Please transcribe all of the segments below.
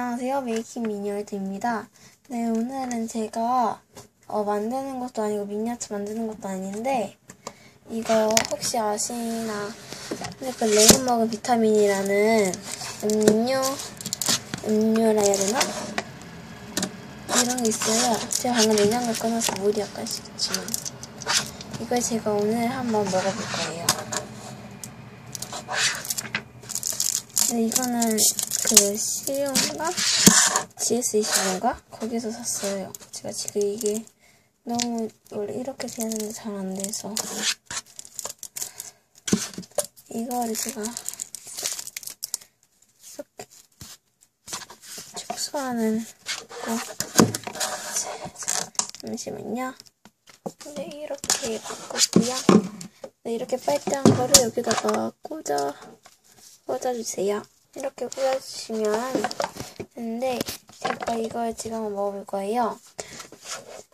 안녕하세요. 메이킹 미니얼드입니다. 네, 오늘은 제가 어, 만드는 것도 아니고 미니어처 만드는 것도 아닌데 이거 혹시 아시나? 근데 그 레몬 먹은 비타민이라는 음료 음료라 해야 되나? 이런 게 있어요. 제가 방금 냉장고 꺼내서 물이 약간 식지만 이걸 제가 오늘 한번 먹어볼 거예요. 근데 이거는 그 실용가? GS25인가? 거기서 샀어요. 제가 지금 이게 너무 원래 이렇게 되는데 잘 안 돼서 이거를 제가 축소하는 거 잠시만요. 네 이렇게 바꿨고요. 네, 이렇게 빨대한 거를 여기다가 꽂아 꽂아주세요. 이렇게 꽂아주시면 되는데 제가 이걸 지금 먹어볼 거예요.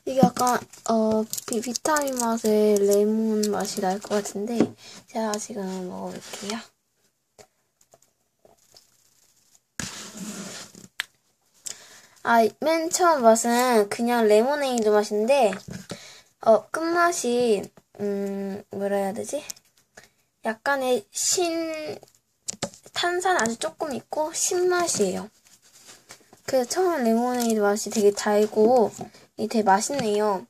이게 약간 어 비, 비타민 맛의 레몬 맛이 날 것 같은데 제가 지금 먹어볼게요. 아, 맨 처음 맛은 그냥 레모네이드 맛인데 어 끝맛이 음 뭐라 해야 되지? 약간의 신 탄산 아주 조금 있고 신맛이에요. 그래서 처음 레모네이드 맛이 되게 달고 이 되게 맛있네요.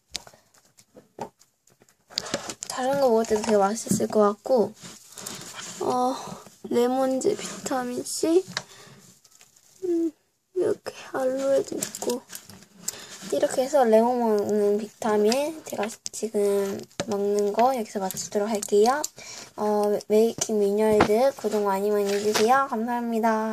다른 거 먹을 때도 되게 맛있을 것 같고 어 레몬즙 비타민 C 음, 이렇게 알로에도 있고 이렇게 해서 레몬 먹는 비타민 제가 지금 먹는 거 여기서 마치도록 할게요. 어, 메이킹 미니얼드 구독 많이 많이 해주세요. 감사합니다.